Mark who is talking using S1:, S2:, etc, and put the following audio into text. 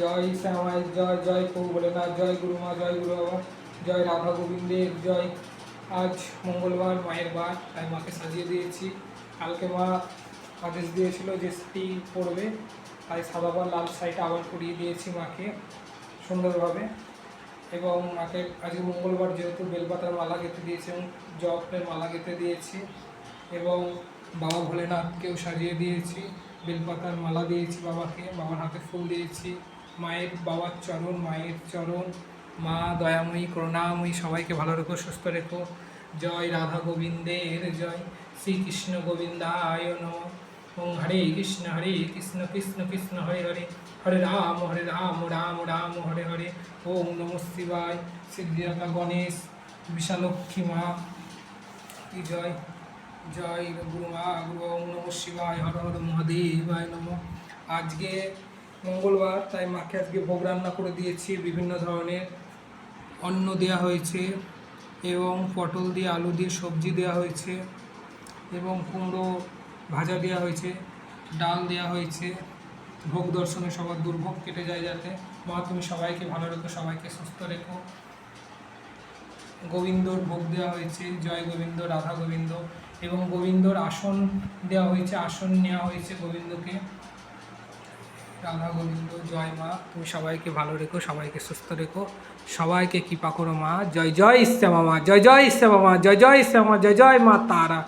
S1: জয় শ্যামাই জয় জয় প্রভু ভোলেনাথ জয় গুরুমা জয় গুরু বাবা জয় রাধা গোবিন্দের জয় আজ মঙ্গলবার মায়ের বার তাই মাকে সাজিয়ে দিয়েছি কালকে মা আদেশ দিয়েছিল যে শাড়ি পড়বে তাই সাদা বা লাল শাড়িটা আবার পরিয়ে দিয়েছি মাকে সুন্দরভাবে এবং মাকে আজকে মঙ্গলবার যেহেতু বেলপাতার মালা গেঁথে দিয়েছি এবং জপের মালা গেঁথে দিয়েছি এবং বাবা ভোলেনাথকেও সাজিয়ে দিয়েছি বেলপাতার মালা দিয়েছি বাবাকে বাবার হাতে ফুল দিয়েছি মায়ের বাবার চরণ মায়ের চরণ মা দয়াময়ী করুণাময়ী সবাইকে ভালো রেখো সুস্থ রেখো জয় রাধা গোবিন্দের জয় শ্রীকৃষ্ণ গোবিন্দায় আয়ন ওম হরে কৃষ্ণ হরে কৃষ্ণ কৃষ্ণ কৃষ্ণ হরে হরে হরে রাম হরে রাম রাম রাম হরে হরে ওম নম শিবায় সিদ্ধিদাতা গণেশ বিশালক্ষী মা জয় জয় গুরু মা গুরু ওম নম শিবায় হর হর মহাদেবায় নম আজকে মঙ্গলবার তাই মাকে আজকে ভোগ রান্না করে দিয়েছি বিভিন্ন ধরনের অন্ন দেয়া হয়েছে এবং পটল দিয়ে আলু দিয়ে সবজি দেয়া হয়েছে এবং কুমড়ো ভাজা দেয়া হয়েছে ডাল দেয়া হয়েছে ভোগ দর্শনে সবার দুর্ভোগ কেটে যায় যাতে মা তুমি সবাইকে ভালো রেখো সবাইকে সুস্থ রেখো গোবিন্দর ভোগ দেওয়া হয়েছে জয় গোবিন্দ রাধা গোবিন্দ এবং গোবিন্দর আসন দেওয়া হয়েছে আসন নেওয়া হয়েছে গোবিন্দকে রাধা গোবিন্দ জয় মা তুমি সবাইকে ভালো রেখো সবাইকে সুস্থ রেখো সবাইকে কৃপা করো মা জয় জয় ইস্তেমা মা জয় জয় ইস্তেমা মা জয় জয় ইস্তেমা জয় জয় মা তারা